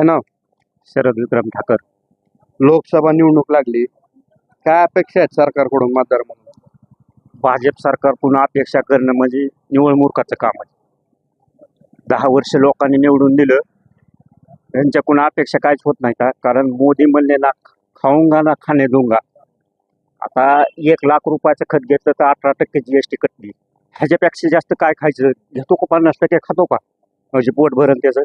काय नाव? शरद विक्रम ठाकर. लोकसभा निवडणूक लागली. काय अपेक्षा आहेत सरकारकडून मतदार म्हणून? भाजप सरकार पुन्हा अपेक्षा करणं म्हणजे निवळ मूर्खाचं काम आहे. दहा वर्ष लोकांनी निवडून दिलं. त्यांच्याकडून अपेक्षा काहीच होत नाही का? कारण मोदी म्हणले ना खाऊंगा ना खाणे दुंगा आता एक लाख रुपयाचं खत घेतलं तर अठरा टक्के जी एस टी कटली ह्याच्यापेक्षा जास्त काय खायचं? घेतो का पन्नास टक्के? खातो का? म्हणजे पोट भरण त्याचं.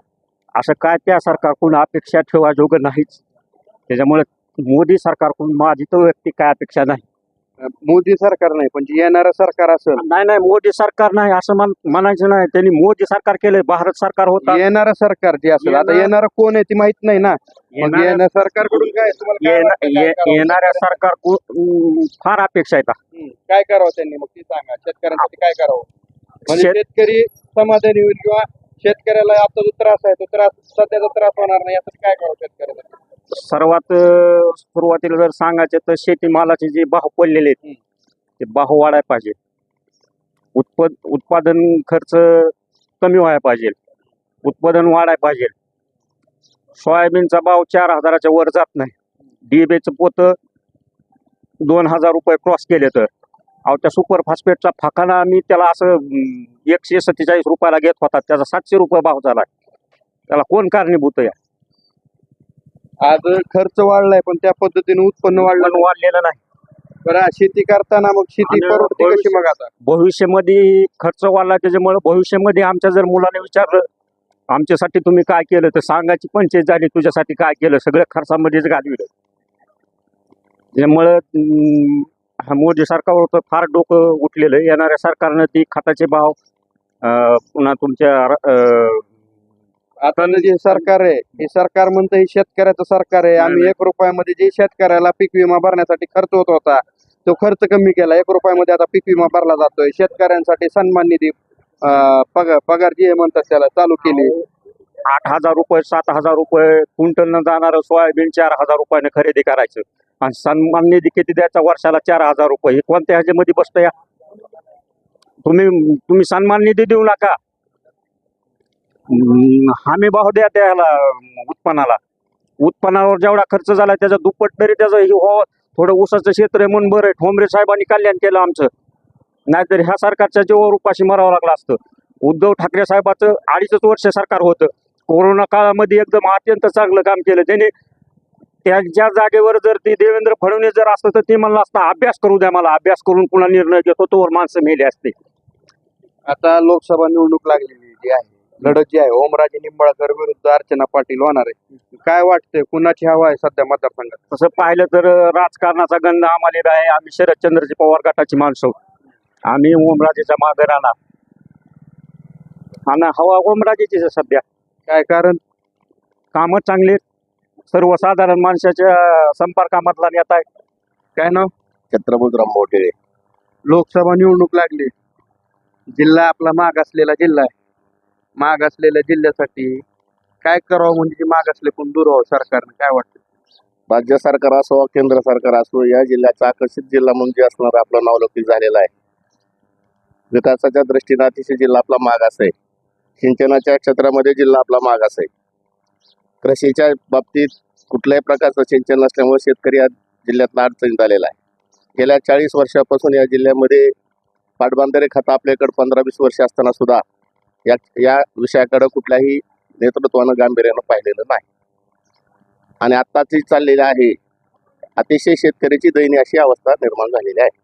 असं काय त्या सरकारकडून अपेक्षा ठेवाजोगं नाहीच. त्याच्यामुळे मोदी सरकारकडून माझी तर व्यक्ती काय अपेक्षा नाही. मोदी सरकार नाही पण जे येणारं सरकार असेल. नाही नाही मोदी सरकार नाही असं म्हण म्हणायचं नाही. त्यांनी मोदी सरकार केलंय भारत सरकार होता. येणारं सरकार जे असेल आता येणार- येणारं कोण आहे ती माहीत नाही ना. मग येणाऱ्या- येणं सरकारकडून काय तुम्हाला काय येणा- वाटतं? काय ये- करावं? येणाऱ्या सरकार फार अपेक्षा आहेत. हम्म, काय करावं त्यांनी? मग ती सांगा. शेतकऱ्यांसाठी काय करावं? म्हणजे शेत- शेतकरी समाधानी होईल किंवा शेतकऱ्याला आता जो त्रास आहे तो त्रास सध्याचा त्रास होणार नाही यासाठी काय करावं शेतकऱ्यासाठी सर्वात अं, सुरुवातीला जर सांगायचं तर शेतीमालाचे जे भाव पडलेले आहेत. ते भाव वाढायला पाहिजे. उत्पद उत्पादन खर्च कमी व्हायला पाहिजे. उत्पादन वाढायला पाहिजे. सोयाबीनचा भाव चार हजाराच्या वर जात नाही. डीएबीचं पोत दोन हजार रुपये क्रॉस केले तर. अहो त्या सुपर फॉस्फेटचा फाकाना आम्ही त्याला असं एकशे सत्तेचाळीस रुपयाला घेत होता. त्याचा सातशे रुपये भाव झाला. त्याला कोण कारणीभूत आहे? आज खर्च वाढलाय पण त्या पद्धतीने उत्पन्न वाढलं. वाढलेलं नाही. बरं शेती करताना मग शेती आणि परवडते कशी मग आता? भविष्यामध्ये खर्च वाढला त्याच्यामुळे भविष्यामध्ये आमच्या जर मुलाने विचारलं आमच्यासाठी तुम्ही काय केलं? तर सांगायची पंचायत झाली तुझ्यासाठी काय केलं? सगळं खर्चामध्येच घालविलं. त्यामुळं मोदी सरकारवर फार डोकं उठलेलं. आहे येणाऱ्या सरकारनं ती खताचे भाव अं, पुन्हा तुमच्या आता जे सरकार आहे हे सरकार म्हणतं हे शेतकऱ्याचं सरकार आहे. आम्ही. एक रुपयामध्ये जे शेतकऱ्याला पीक विमा भरण्यासाठी खर्च होत होता तो खर्च कमी केला. एक रुपयामध्ये आता पीक विमा भरला जातोय. शेतकऱ्यांसाठी सन्मान निधी पगार पगार जे म्हणतात त्याला चालू केली. आठ हजार रुपये सात हजार रुपये क्विंटलनं जाणारं सोयाबीन चार हजार रुपयाने खरेदी करायचं. आणि सन्मान निधी किती द्यायचा? वर्षाला चार हजार रुपये. हे कोणत्या ह्याच्यामध्ये बसतं या? तुम्ही तुम्ही सन्मान निधी देऊ नका. हमी भाव द्या त्याला उत्पन्नाला. उत्पन्नावर जेवढा खर्च झाला त्याचा दुप्पट तरी त्याचं हे हो थोडं ऊसाचं क्षेत्र आहे म्हणून बरं आहे. ठोंबरे साहेबांनी कल्याण केलं आमचं. नाहीतर ह्या सरकारच्या जेव्हा उपाशी मरावं लागलं असतं. उद्धव ठाकरे साहेबाचं अडीचच वर्ष सरकार होतं. कोरोना काळामध्ये एकदम अत्यंत चांगलं काम केलं. त्याने त्या ज्या जागेवर जर ते देवेंद्र फडणवीस जर असतं तर ते म्हणलं असतं अभ्यास करू द्या मला अभ्यास करून पुन्हा निर्णय घेतो तोवर माणसं मेले असते. आता लोकसभा निवडणूक लागलेली जी आहे लढत जी आहे ओमराजे निंबाळकर विरुद्ध अर्चना पाटील होणार आहे. काय वाटतंय कुणाची हवा आहे सध्या मतदारसंघात? तसं पाहिलं तर राजकारणाचा गंध आम्हाला आहे. आम्ही शरदचंद्रजी पवार गटाची माणसं. आम्ही ओमराजेच्या मागे राहणार. आणि हवा ओमराजेचीच आहे सध्या. काय कारण? कामं चांगली आहेत. सर्वसाधारण माणसाच्या संपर्कामधला नेता आहे. काय नाव? छत्रपतीराव मोठे. लोकसभा निवडणूक लागली. जिल्हा आपला माग असलेला जिल्हा आहे. माग असलेल्या जिल्ह्यासाठी काय करावं म्हणजे जे माग असले पण दूर व्हावं सरकारनं काय वाटतं? राज्य सरकार असो केंद्र सरकार असो या जिल्ह्याचा आकर्षित जिल्हा म्हणजे असणार आपलं नावलौकिक झालेलं आहे. विकासाच्या दृष्टीने अतिशय जिल्हा आपला मागास आहे. सिंचनाच्या क्षेत्रामध्ये जिल्हा आपला मागास आहे. कृषीच्या बाबतीत कुठल्याही प्रकारचं सिंचन नसल्यामुळे शेतकरी या जिल्ह्यातला अडचणीत आलेला आहे. गेल्या चाळीस वर्षापासून या जिल्ह्यामध्ये पाटबंधारे खातं आपल्याकडे पंधरा वीस वर्ष असताना सुद्धा या या विषयाकडं कुठल्याही नेतृत्वानं गांभीर्यानं पाहिलेलं नाही. आणि आत्ताची चाललेली आहे अतिशय शेतकऱ्याची दयनीय अशी अवस्था निर्माण झालेली आहे.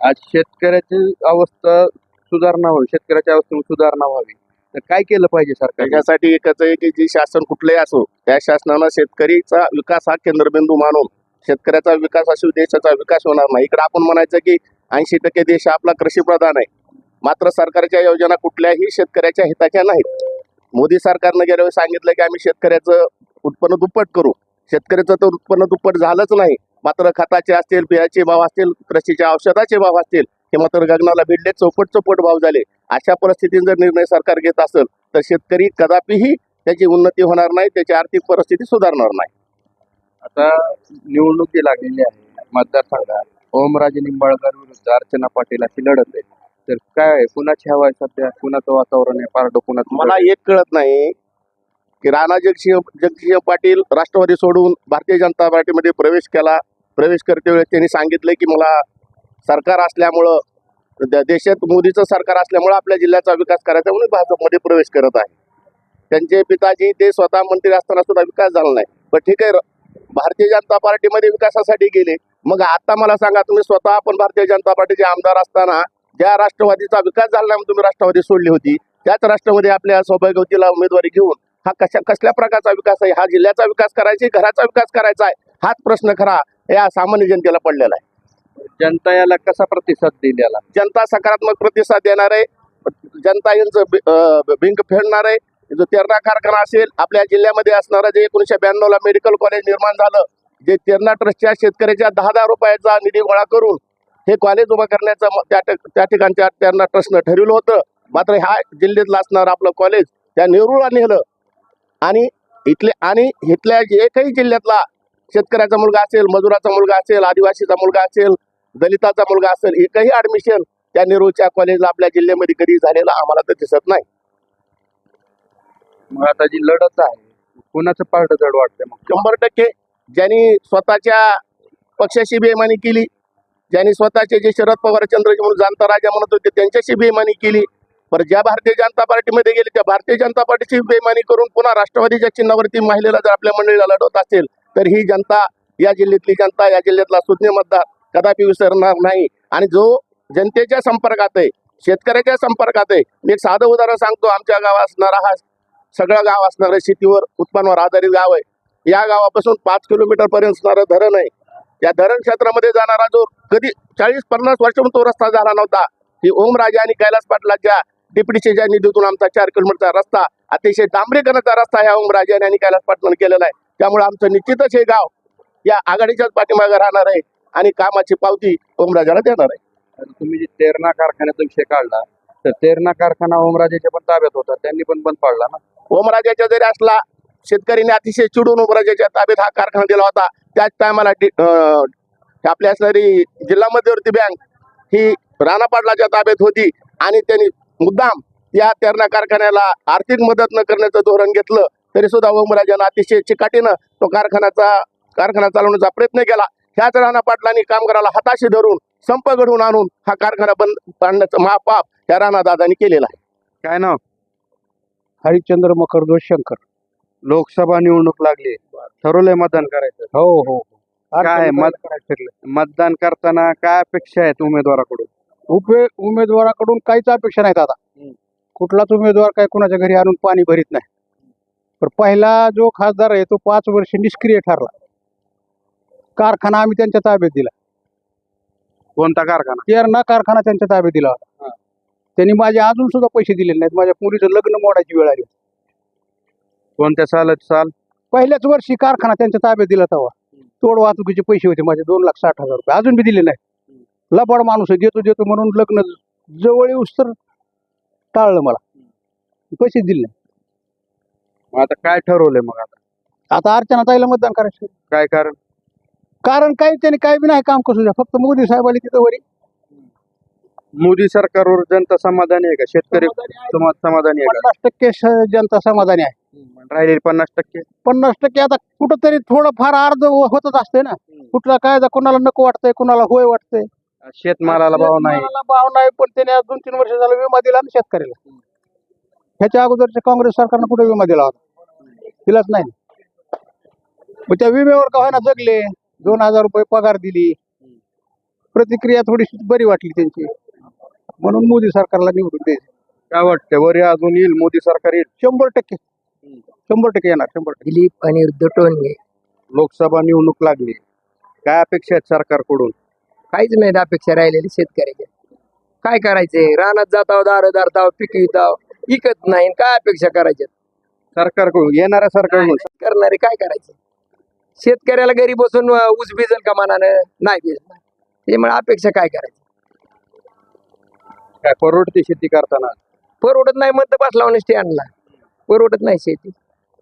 आज शेतकऱ्याची अवस्था सुधारणा व्हावी शेतकऱ्याच्या अवस्थेमध्ये सुधारणा व्हावी. तर काय केलं पाहिजे सरकार यासाठी एकच आहे की जी शासन कुठलंही असो त्या शासनानं शेतकरीचा विकास हा केंद्रबिंदू मानून शेतकऱ्याचा विकास असो देशाचा विकास होणार नाही. इकडे आपण म्हणायचं की ऐंशी टक्के देश आपला कृषीप्रधान आहे. मात्र सरकारच्या योजना कुठल्याही शेतकऱ्याच्या हिताच्या नाहीत. मोदी सरकारनं गेल्यावेळी सांगितलं की आम्ही शेतकऱ्याचं उत्पन्न दुप्पट करू. शेतकऱ्याचं तर उत्पन्न दुप्पट झालंच नाही. मात्र खताचे असतील बियाचे भाव असतील कृषीच्या औषधाचे भाव असतील हे मात्र गगनाला भिडले चौपट चौपट भाव झाले. अशा परिस्थितीत जर निर्णय सरकार घेत असेल तर शेतकरी कदापिही त्याची उन्नती होणार नाही त्याची आर्थिक परिस्थिती सुधारणार नाही. आता निवडणूक लागलेली आहे. मतदारसंघात ओमराजे निंबाळकर विरुद्ध अर्चना पाटील अशी लढत आहे. तर काय कुणाची हवा आहे सध्या? कुणाचं वातावरण आहे? पारडो कुणाचं मला एक कळत नाही की राणा जगसिंह जगसिंह पाटील राष्ट्रवादी सोडून भारतीय जनता पार्टीमध्ये प्रवेश केला प्रवेश करते वेळेस त्यांनी सांगितलं की मला सरकार असल्यामुळं देशात मोदीचं सरकार असल्यामुळं आपल्या जिल्ह्याचा विकास करायचा म्हणून भाजपमध्ये प्रवेश करत आहे. त्यांचे पिताजी ते स्वतः मंत्री असताना सुद्धा विकास झाला नाही. पण ठीक आहे भारतीय जनता पार्टीमध्ये विकासासाठी गेले. मग आता मला सांगा तुम्ही स्वतः आपण भारतीय जनता पार्टीचे आमदार असताना ज्या राष्ट्रवादीचा विकास झाला नाही म्हणून तुम्ही राष्ट्रवादी सोडली होती त्याच राष्ट्रवादी आपल्या सौभाग्यवतीला उमेदवारी घेऊन हा कशा कसल्या प्रकारचा विकास आहे? हा जिल्ह्याचा विकास करायचा घराचा विकास करायचा आहे? हाच प्रश्न खरा या सामान्य जनतेला पडलेला आहे. जनता याला कसा प्रतिसाद देईल याला? जनता सकारात्मक प्रतिसाद देणार आहे. जनता यांचं अं, भिंग फेडणार आहे. जो तेरणा कारखाना असेल आपल्या जिल्ह्यामध्ये असणारं जे एकोणीसशे ब्याण्णव ला मेडिकल कॉलेज निर्माण झालं जे तेरणा ट्रस्टच्या शेतकऱ्याच्या दहा दहा रुपयाचा निधी गोळा करून हे कॉलेज उभं करण्याचं त्या त्या ठिकाणच्या तेरणा ट्रस्टनं ठरवलं होतं. मात्र ह्या जिल्ह्यातलं असणारं आपलं कॉलेज त्या नेरूळला नेलं. आणि इथले आणि इथल्या एकही जिल्ह्यातला शेतकऱ्याचा मुलगा असेल मजुराचा मुलगा असेल आदिवासीचा मुलगा असेल दलिताचा मुलगा असेल एकही ऍडमिशन त्या नेरूळच्या कॉलेजला आपल्या जिल्ह्यामध्ये कधी झालेलं आम्हाला तर दिसत नाही. मग आता जी लढत आहे कुणाचं पार्ट जड वाटतंय मग? शंभर टक्के. ज्यांनी स्वतःच्या पक्षाशी बेमानी केली ज्यांनी स्वतःचे जे शरद पवार चंद्रजी म्हणून जाणता राजा म्हणत होते त्यांच्याशी बेमानी केली. पण ज्या भारतीय जनता पार्टीमध्ये गेले त्या भारतीय जनता पार्टीची बेमानी करून पुन्हा राष्ट्रवादीच्या चिन्हावरती महिलेला जर आपल्या मंडळीला लढवत असेल तर ही जनता या जिल्ह्यातली जनता या जिल्ह्यातला सुज्ञ मतदार कदापि विसरणार नाही. आणि जो जनतेच्या संपर्कात आहे शेतकऱ्याच्या संपर्कात आहे मी एक साधं उदाहरण सांगतो. आमच्या गावात असणारा हा सगळं गाव असणारं शेतीवर उत्पन्नावर आधारित गाव आहे. या गावापासून पाच किलोमीटर पर्यंत असणारं धरण आहे. या धरण क्षेत्रामध्ये जाणारा जो कधी चाळीस पन्नास वर्षाहून तो रस्ता झाला नव्हता. की ओमराजे आणि कैलास पाटलाच्या डिप्टीच्या निधीतून आमचा चार किलोमीटरचा रस्ता अतिशय डांबरीकरणाचा रस्ता ह्या ओमराजे आणि कैलास पाटलानं केलेला आहे. त्यामुळे आमचं निश्चितच हे गाव या आघाडीच्याच पाठीमागे राहणार आहे. आणि कामाची पावती ओमराजाला देणार आहे. तुम्ही जे तेरणा कारखान्याचा विषय काढला तर तेरणा कारखाना ओमराजेच्या पण ताब्यात होता त्यांनी पण बंद पाडला ना? ओमराजाच्या जरी असला शेतकऱ्यांनी अतिशय चिडून ओमराजाच्या ताब्यात हा कारखाना दिला होता. त्याच टायमाला आपल्या असणारी जिल्हा मध्यवर्ती बँक ही राणा पाटलाच्या ताब्यात होती आणि त्यांनी मुद्दाम या तेरणा कारखान्याला आर्थिक मदत न करण्याचं धोरण घेतलं तरी सुद्धा ओमराजानं अतिशय चिकाटीनं तो कारखान्याचा कारखाना चालवण्याचा प्रयत्न केला. ह्याच राणा पाटलांनी कामगाराला हाताशी धरून संप घडवून आणून हा कारखाना बंद पाडण्याचं महापाप या राणा दादांनी केलेला आहे. काय नाव? हरिश्चंद्र मकरदोष शंकर लोकसभा निवडणूक लागली. ठरवलंय मतदान करायचं. हो हो काय मत मतदान करताना काय अपेक्षा आहेत उमेदवाराकडून? उपे उमेदवाराकडून काहीच अपेक्षा नाहीत आता. हम्म. कुठलाच उमेदवार काय कुणाच्या घरी आणून पाणी भरीत नाही. पण पहिला जो खासदार आहे तो पाच वर्ष निष्क्रिय ठरला. कारखाना आम्ही त्यांच्या ताब्यात दिला. कोणता कारखाना? तेरणा कारखाना त्यांच्या ताब्यात दिला होता. त्यांनी माझे अजून सुद्धा पैसे दिलेले नाहीत. माझ्या मुलीचं लग्न मोडायची वेळ आली कोणत्या सालात साल? पहिल्याच वर्षी कारखाना त्यांच्या ताब्यात दिला तेव्हा. तोड वाहतुकीचे पैसे होते माझे दोन लाख साठ हजार रुपये. अजून बी दिले नाही लबाड माणूस आहे देतो देतो म्हणून लग्न जवळ येऊस तर टाळलं मला. पैसे दिले नाही आता काय ठरवलंय मग आता? आता अर्चना ताईला मतदान करायचं. काय कारण? कारण काही त्यांनी काही बी नाही काम कसू द्या फक्त मोदी साहेब आले तिथं वरी. मोदी सरकारवर जनता समाधानी आहे का? शेतकरी समाज समाधानी आहे पन्नास टक्के जनता समाधानी आहे. राहिलेली पन्नास टक्के? पन्नास टक्के आता कुठंतरी थोडं फार अर्ध होतच असते ना. कुठला कायदा कोणाला नको वाटतंय कोणाला होय वाटतंय. शेतमालाला भाव नाही. शेतमालाला भाव नाही पण त्याने आज दोन तीन वर्ष झालं विमा दिला ना शेतकऱ्याला. ह्याच्या अगोदरच्या काँग्रेस सरकारनं कुठे विमा दिला होता? दिलाच नाही. मग त्या विम्यावर का ना जगले? दोन हजार रुपये पगार दिली. प्रतिक्रिया थोडीशी बरी वाटली त्यांची. म्हणून मोदी सरकारला निवडून द्यायचे. काय वाटतंय? वरी अजून येईल मोदी सरकार येईल? शंभर टक्के. शंभर टक्के येणार शंभर टक्के. दिलीप अनिरुद्ध टोनगे लोकसभा निवडणूक लागली. काय अपेक्षा आहेत सरकारकडून? काहीच नाहीत अपेक्षा राहिलेली शेतकऱ्याच्या. काय करायचंय? रानात जाताव दार दारताव पिकविताव इकत नाही काय अपेक्षा करायच्या सरकारकडून येणाऱ्या सरकारकडून. करणारे काय करायचं? शेतकऱ्याला घरी बसून ऊस भिजल का मनानं? नाही भिजणार त्यामुळे अपेक्षा काय करायची? काय परवडते शेती करताना? परवडत नाही म्हणतं बसला म्हणून स्टँडला परवडत नाही शेती.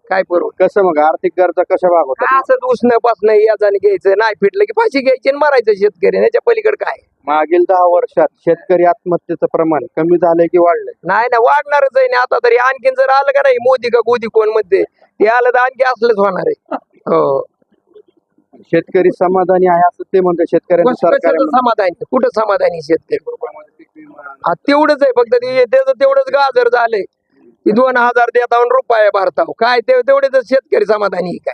काय परवडत? कसं मग? आर्थिक गरजा कशा भागवतात? असंच उसणं पासणं याचाने घ्यायचं नाही फिटलं की फाशी घ्यायची आणि मारायचं शेतकरी. याच्या पलीकडे काय? मागील दहा वर्षात शेतकरी आत्महत्येचं प्रमाण कमी झालंय की वाढलंय? नाही ना वाढणारच आहे ना. आता तरी आणखीन जर आलं का नाही मोदी का गोदी कोणमध्ये ते आलं तर आणखी असलंच होणार आहे. हो. शेतकरी समाधानी आहे असं ते म्हणतात. शेतकऱ्यांचं सरकार कशाचं समाधानी कुठं समाधानी शेतकरी? हा तेवढंच आहे. फक्त ते त्याचं तेवढंच गाजर झालंय की दोन हजार देता रुपये भरताव. काय ते तेवढेच शेतकरी समाधानी आहे काय?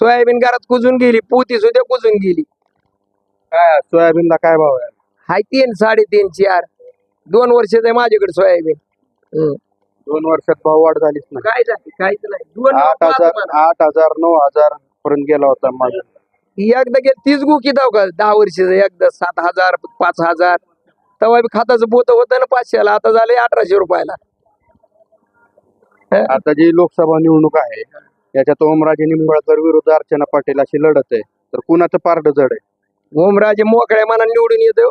सोयाबीन घरात कुजून गेली. पोती सुद्धा कुजून गेली. काय सोयाबीनला काय भाव आहे? हाय तीन साडेतीन चार. दोन वर्ष आहे माझ्याकडे सोयाबीन. हम्म. दोन वर्षात भाव वाढ झालीच नाही. काय झाली? काहीच नाही. दोन आठ हजार. आठ हजार नऊ हजार पर्यंत गेला होता माझा एकदा गेल तीच गुकी दाव का दहा वर्ष एकदा सात हजार पाच हजार. तेव्हा बी खाताचं बोत होतं ना पाचशेला आता झाले अठराशे रुपयाला. आता जी लोकसभा निवडणूक आहे याच्यात ओमराजे निंबाळकर विरुद्ध अर्चना पाटील अशी लढत आहे. तर कुणाचं पारड जड आहे? ओमराजे मोकळ्या मनाने निवडून येतो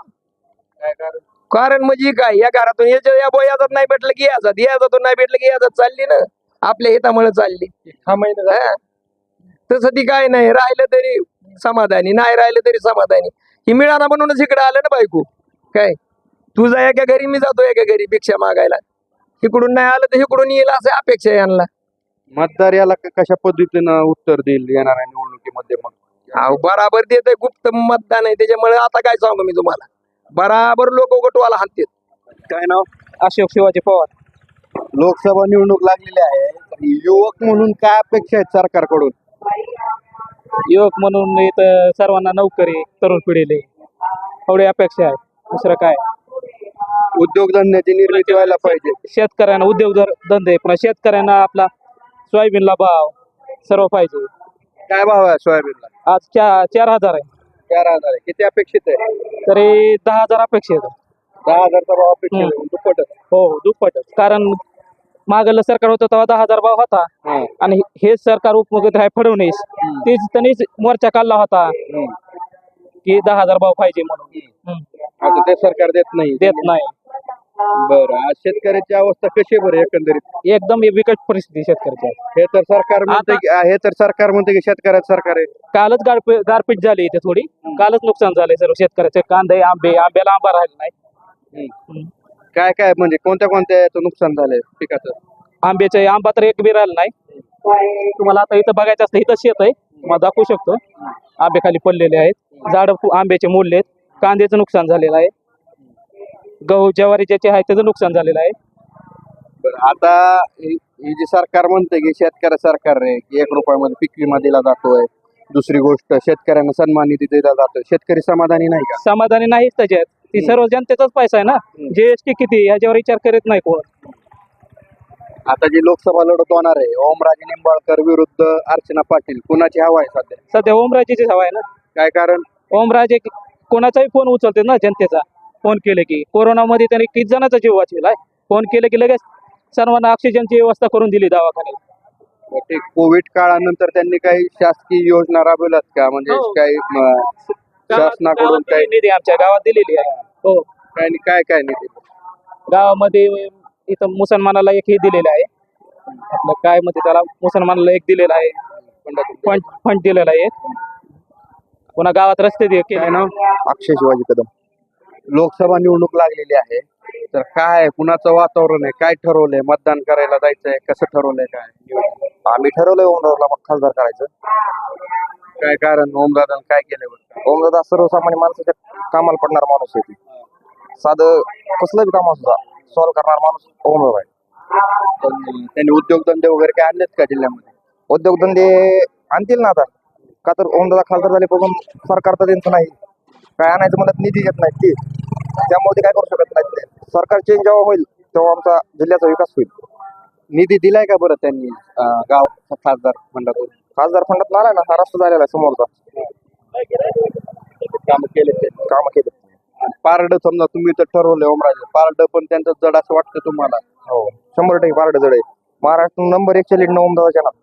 कारण? म्हणजे काय या घरातून याच्या या याजात नाही भेटलं की याजात याजातून नाही भेटलं की याजात चालली ना. आपल्या हितामुळे चालली. हा. तसं ती काय नाही राहिलं तरी समाधानी. नाही राहिलं तरी समाधानी. ही मिळाना म्हणूनच इकडे आलं ना बायको. काय? तुझा एका घरी मी जातो एका घरी भिक्षा मागायला. इकडून नाही आलं तर इकडून येईल असं अपेक्षा यांना. मतदार याला क- कशा पद्धतीनं उत्तर देईल येणाऱ्या निवडणुकीमध्ये मग? अहो, बराबर देत गुप्त मतदान आहे. त्याच्यामुळे आता काय सांगू मी तुम्हाला? बराबर लोक गटवाला हाणतात. काय नाव? अशोक शिवाजी पवार. लोकसभा निवडणूक लागलेली आहे. तर युवक म्हणून काय अपेक्षा आहेत सरकारकडून? युवक म्हणून इथं सर्वांना नोकरी तरुण पिढीले. एवढी अपेक्षा आहे. दुसरं काय? उद्योगधंद्याची निर्मिती व्हायला पाहिजे. शेतकऱ्यांना उद्योग धंदे पुन्हा शेतकऱ्यांना आपला सोयाबीनला भाव सर्व पाहिजे. काय भाव आहे सोयाबीनला? आज चार चार हजार आहे. चार हजार आहे. किती अपेक्षित आहे? तरी दहा हजार अपेक्षित आहे. दहा हजारचा भाव अपेक्षित आहे. दुप्पटच. हो हो दुप्पटच. कारण मागलं सरकार होतं तेव्हा दहा हजार भाव होता. हा. आणि हे सरकार उपमुख्यमंत्री आहे फडणवीस. तेच त्यांनीच मोर्चा काढला होता. हम्म. की दहा हजार भाव पाहिजे म्हणून. आता ते सरकार देत नाही. देत नाही. बरं. आज शेतकऱ्याची अवस्था कशी आहे बरं एकंदरीत? एकदम बिकट परिस्थिती शेतकऱ्याची. आहे. हे तर सरकार म्हणते की हे तर सरकार म्हणते की शेतकऱ्याचं सरकार आहे. कालच गारपी गारपीट झाली इथे थोडी. कालच नुकसान झालंय सर्व शेतकऱ्याचे. कांदे आंबे आंब्याला आंबा राहिला नाही. हम्म. काय काय म्हणजे कोणत्या कोणत्या याचं नुकसान झालंय पिकाचं? आंब्याचे आंबा तर एक बी राहिला नाही. तुम्हाला आता इथं बघायचं असलं इथं शेत आहे. तुम्हाला दाखवू शकतो. आंबे खाली पडलेले आहेत. झाड आंब्याचे मोडले आहेत. कांद्याचं नुकसान झालेलं आहे. गहू ज्वारी ज्याचे आहे त्याचं नुकसान झालेलं आहे. बरं आता ही ही जी सरकार म्हणते की शेतकऱ्या सरकार आहे की एक रुपयामध्ये पीक विमा दिला जातोय. दुसरी गोष्ट शेतकऱ्यांना सन्मान निधी दिला जातोय. शेतकरी समाधानी नाही का? समाधानी नाहीच त्याच्यात. ती सर्व जनतेचाच पैसा आहे ना? जीएसटी किती? याच्यावर विचार करीत नाही कोण. आता जी लोकसभा लढत होणार आहे ओमराजे निंबाळकर विरुद्ध अर्चना पाटील कुणाची हवा आहे सध्या? सध्या ओमराजेची हवा आहे ना? काय कारण? ओमराजे कोणाचाही फोन उचलते ना जनतेचा? फोन केले की. कोरोनामध्ये त्यांनी किती जणांचा जीव वाचविलाय फोन केले की लगेच सर्वांना ऑक्सिजनची व्यवस्था करून दिली दवाखान्यात. ते कोविड काळानंतर त्यांनी काही शासकीय योजना राबवल्यात का? म्हणजे हो. काही शासनाकडून काही निधी आमच्या गावात दिलेली आहे. हो काय काय काय निधी? गावामध्ये इथं मुसलमानाला एक हे दिलेलं आहे. आपलं काय म्हणते त्याला मुसलमानाला एक दिलेलं आहे. फंड फंड दिलेला आहे. पुन्हा गावात रस्ते केले. नाव? अक्षय शिवाजी कदम. लोकसभा निवडणूक लागलेली आहे. तर काय कुणाचं वातावरण आहे? काय ठरवलंय? मतदान करायला जायचंय? कसं ठरवलंय काय? आम्ही ठरवलंय ओमरावला खासदार करायचं. काय कारण? ओमदादा काय बरं? ओमदादा सर्वसामान्य माणसाच्या कामाला पडणारा माणूस आहे ते. साधं कसलं बी काम असू द्या सॉल्व्ह करणारा माणूस ओमराव आहे. पण त्यांनी उद्योगधंदे वगैरे काय आणलेत का जिल्ह्यामध्ये? उद्योगधंदे आणतील ना आता. का तर ओमदादा खासदार झाले बघून सरकार तर त्यांचं नाही. काय आणायचं म्हणत निधी देत नाहीत ते. त्यामुळे ते काय करू शकत नाहीत ते. सरकार चेंज जेव्हा होईल तेव्हा आमचा जिल्ह्याचा विकास होईल. निधी दिलाय का बरं त्यांनी गाव खासदार फंडातून खासदार फंडात नाला ना हा रस्ता झालेला आहे समोरचा. काम केले काम केले पारड समजा तुम्ही तर ठरवलंय ओमराज पारड पण त्यांचं जड असं वाटतं तुम्हाला? हो शंभर टक्के पारड जड आहे. महाराष्ट्र नंबर एकशे लीड नऊ अहमदाबादच्या नाव